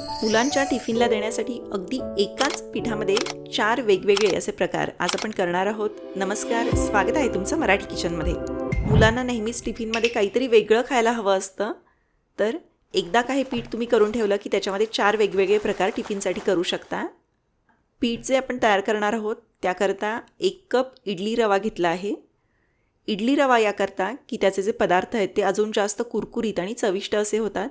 मुलांच्या टिफिनला देण्यासाठी अगदी एकाच पिठामध्ये चार वेगवेगळे असे प्रकार आज आपण करणार आहोत. नमस्कार स्वागत आहे तुमचं मराठी किचनमध्ये. मुलांना नेहमीच टिफिनमध्ये काहीतरी वेगळं खायला हवं असतं. तर एकदा काही पीठ तुम्ही करून ठेवलं की त्याच्यामध्ये चार वेगवेगळे प्रकार टिफिनसाठी करू शकता? पीठ जे आपण तयार करणार आहोत त्याकरता एक कप इडली रवा घेतला आहे. इडली रवा याकरता की त्याचे जे पदार्थ आहेत ते अजून जास्त कुरकुरीत आणि चविष्ट असे होतात.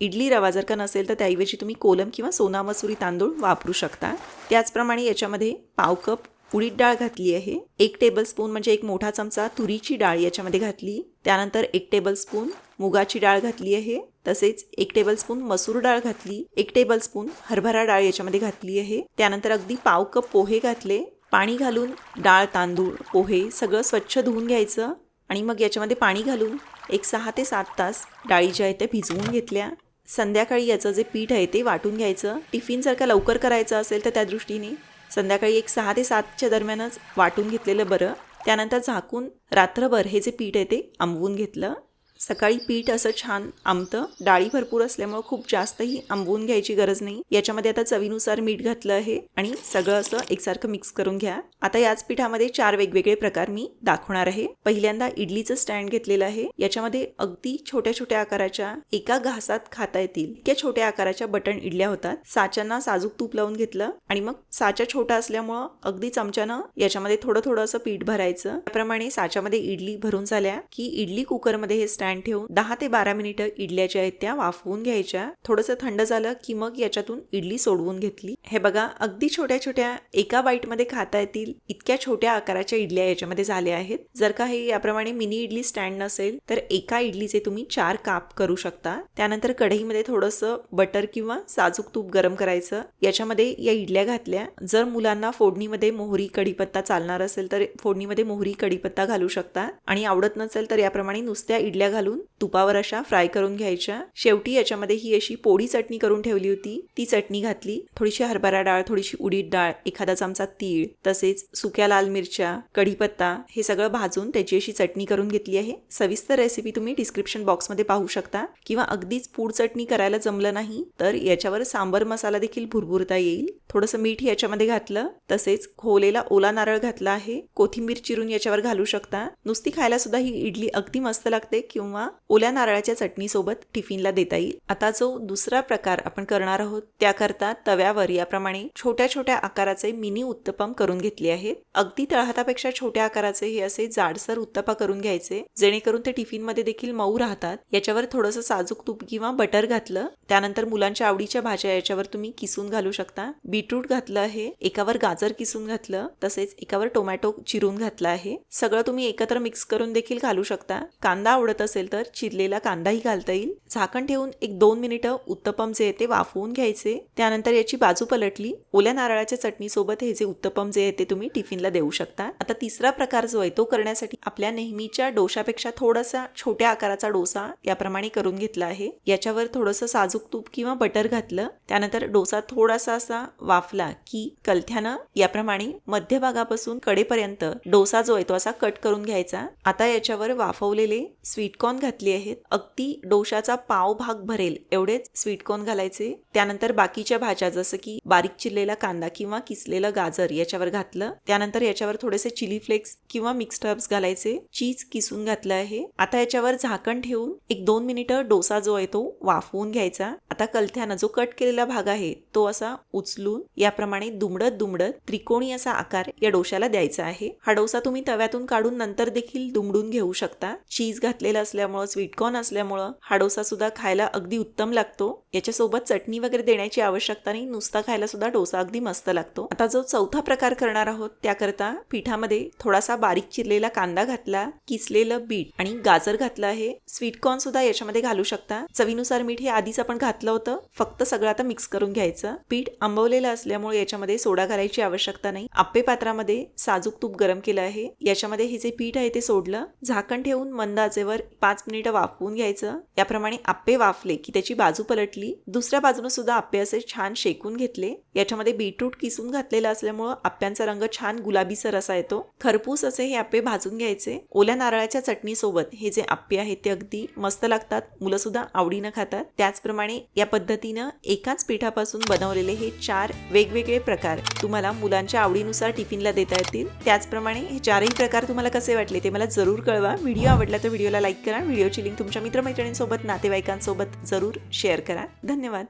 इडली रवा जर का नसेल तर त्याऐवजी तुम्ही कोलम किंवा सोना मसुरी तांदूळ वापरू शकता. त्याचप्रमाणे याच्यामध्ये पाव कप उडीद डाळ घातली आहे. एक टेबलस्पून म्हणजे एक मोठा चमचा तुरीची डाळ याच्यामध्ये घातली. त्यानंतर एक टेबलस्पून मुगाची डाळ घातली आहे. तसेच एक टेबलस्पून मसूर डाळ घातली. एक टेबलस्पून हरभरा डाळ याच्यामध्ये घातली आहे. त्यानंतर अगदी पाव कप पोहे घातले. पाणी घालून डाळ तांदूळ पोहे सगळं स्वच्छ धुवून घ्यायचं. आणि मग याच्यामध्ये पाणी घालून एक सहा ते सात तास डाळी ज्या आहेत त्या भिजवून घेतल्या. संध्याकाळी याचं जे पीठ आहे ते वाटून घ्यायचं. टिफिन जर का लवकर करायचं असेल तर त्या दृष्टीने संध्याकाळी एक सहा ते सातच्या दरम्यानच वाटून घेतलेलं बरं. त्यानंतर झाकून रात्रभर हे जे पीठ आहे ते आंबवून घेतलं. सकाळी पीठ असं छान आमतं. डाळी भरपूर असल्यामुळं खूप जास्तही आंबवून घ्यायची गरज नाही. याच्यामध्ये आता चवीनुसार मीठ घातलं आहे आणि सगळं असं एकसारखं मिक्स करून घ्या. आता याच पिठामध्ये चार वेगवेगळे प्रकार मी दाखवणार आहे. पहिल्यांदा इडलीचं स्टँड घेतलेलं आहे. याच्यामध्ये अगदी छोट्या छोट्या आकाराच्या एका घासात खाता येतील. इतक्या छोट्या आकाराच्या बटन इडल्या होतात. साच्यांना साजूक तूप लावून घेतलं आणि मग साचा छोटा असल्यामुळं अगदी चमच्यानं याच्यामध्ये थोडं थोडं असं पीठ भरायचं. त्याप्रमाणे साच्यामध्ये इडली भरून झाल्या की इडली कुकरमध्ये हे स्टँड ठेवून दहा ते बारा मिनिटं इडल्या ज्या आहेत त्या वाफवून घ्यायच्या. थोडंसं थंड झालं की मग याच्यातून इडली सोडवून घेतली. हे बघा अगदी छोट्या छोट्या एका बाईटमध्ये खाता येतील इतक्या छोट्या आकाराच्या इडल्या याच्यामध्ये झाल्या आहेत. जर का हे याप्रमाणे मिनी इडली स्टँड नसेल तर एका इडलीचे तुम्ही चार काप करू शकता. त्यानंतर कढईमध्ये थोडंसं बटर किंवा साजूक तूप गरम करायचं. याच्यामध्ये या इडल्या घातल्या. जर मुलांना फोडणीमध्ये मोहरी कढीपत्ता चालणार असेल तर फोडणीमध्ये मोहरी कढीपत्ता घालू शकता. आणि आवडत नसेल तर याप्रमाणे नुसत्या इडल्या घालून तुपावर अशा फ्राय करून घ्यायच्या. शेवटी याच्यामध्ये ही अशी पोळी चटणी करून ठेवली होती. ती चटणी घातली. थोडीशी हरभरा डाळ थोडीशी उडीद डाळ एखादा चमचा तीळ तसेच सुक्या लाल मिरच्या कढीपत्ता हे सगळं भाजून त्याची अशी चटणी करून घेतली आहे. सविस्तर रेसिपी तुम्ही डिस्क्रिप्शन बॉक्समध्ये पाहू शकता. किंवा अगदीच पूड चटणी करायला जमलं नाही तर याच्यावर सांबर मसाला देखील भुरभुरता येईल. थोडंसं मीठ याच्यामध्ये घातलं. तसेच खोलेला ओला नारळ घातला आहे. कोथिंबीर चिरून याच्यावर घालू शकता. नुसती खायला सुद्धा ही इडली अगदी मस्त लागते. किंवा किंवा ओल्या नारळाच्या चटणीसोबत टिफिनला देता येईल. आता जो दुसरा प्रकार आपण करणार आहोत त्याकरता तव्यावर याप्रमाणे छोट्या छोट्या आकाराचे मिनी उत्तपम करून घेतले आहेत अगदी तळहातापेक्षा छोट्या आकाराचे हे असे जाडसर उत्तपा करून घ्यायचे जेणेकरून ते टिफिनमध्ये देखील मऊ राहतात. याच्यावर थोडंसं साजूक तूप किंवा बटर घातलं त्यानंतर मुलांच्या आवडीच्या भाज्या याच्यावर तुम्ही किसून घालू शकता. बीटरूट घातलं आहे एकावर गाजर किसून घातलं तसेच एकावर टोमॅटो चिरून घातला आहे. सगळं तुम्ही एकत्र मिक्स करून देखील घालू शकता. कांदा आवडत असेल तर चिरलेला कांदाही घालता येईल. झाकण ठेवून एक दोन मिनिटं उत्तपम जे आहे ते वाफवून घ्यायचे. त्यानंतर याची बाजू पलटली. ओल्या नारळाच्या चटणीसोबत हे जे उत्तपम जे आहे ते तुम्ही टिफिनला देऊ शकता. आता तिसरा प्रकार जो आहे तो करण्यासाठी आपल्या नेहमीच्या डोशापेक्षा थोडासा छोट्या आकाराचा डोसा याप्रमाणे करून घेतला आहे. याच्यावर थोडंसं साजूक तूप किंवा बटर घातलं. त्यानंतर डोसा थोडासा असा वाफला की कलथ्यानं याप्रमाणे मध्यभागापासून कडेपर्यंत डोसा जो आहे तो असा कट करून घ्यायचा. आता याच्यावर वाफवलेले स्वीट स्वीटकॉर्न घातली आहेत. अगदी डोशाचा पाव भाग भरेल एवढेच स्वीटकॉर्न घालायचे. त्यानंतर बाकीच्या भाज्या जसं की बारीक चिरलेला कांदा किंवा किसलेलं गाजर याच्यावर घातलं. त्यानंतर याच्यावर थोडेसे चिली फ्लेक्स किंवा मिक्स्ड हर्ब्स घालायचे. चीज किसून घातलं आहे. आता याच्यावर झाकण ठेवून एक दोन मिनिटं डोसा जो आहे तो वाफवून घ्यायचा. आता कलथ्यानं जो कट केलेला भाग आहे तो असा उचलून याप्रमाणे दुमडत दुमडत त्रिकोणी असा आकार या डोशाला द्यायचा आहे. हा डोसा तुम्ही तव्यातून काढून नंतर देखील दुमडून घेऊ शकता. चीज घातलेला असला असल्यामुळं स्वीटकॉर्न असल्यामुळं हा डोसा सुद्धा खायला अगदी उत्तम लागतो. याच्यासोबत चटणी वगैरे देण्याची आवश्यकता नाही. नुसता खायला सुद्धा डोसा अगदी मस्त लागतो. आता जो चौथा प्रकार करणार आहोत त्याकरता पिठामध्ये थोडासा बारीक चिरलेला कांदा घातला किसलेलं बीट आणि गाजर घातलं आहे. स्वीटकॉर्न सुद्धा याच्यामध्ये घालू शकता. चवीनुसार मीठ हे आधीच आपण घातलं होतं. फक्त सगळं आता मिक्स करून घ्यायचं. पीठ आंबवलेलं असल्यामुळे याच्यामध्ये सोडा घालायची आवश्यकता नाही. आप्पे पात्रामध्ये साजूक तूप गरम केलं आहे. याच्यामध्ये हे जे पीठ आहे ते सोडलं. झाकण ठेवून मंद आचेवर पाच मिनिटं वाफवून घ्यायचं. याप्रमाणे आप्पे वाफले की त्याची बाजू पलटली. दुसऱ्या बाजूने सुद्धा आप्पे असे छान शेकून घेतले. याच्यामध्ये बीटरूट किसून घातलेलं असल्यामुळं आप्प्यांचा रंग छान गुलाबीसर असा येतो. खरपूस असे हे आप्पे भाजून घ्यायचे. ओल्या नारळाच्या चटणीसोबत हे जे आप्पे आहेत ते अगदी मस्त लागतात. मुलं सुद्धा आवडीनं खातात. त्याचप्रमाणे या पद्धतीनं एकाच पिठापासून बनवलेले हे चार वेगवेगळे प्रकार तुम्हाला मुलांच्या आवडीनुसार टिफिनला देता येतील. त्याचप्रमाणे हे चारही प्रकार तुम्हाला कसे वाटले ते मला जरूर कळवा. व्हिडिओ आवडला तर व्हिडिओला लाईक करा. व्हिडिओची लिंक तुमच्या मित्रमैत्रिणींसोबत नातेवाईकांसोबत जरूर शेअर करा. धन्यवाद.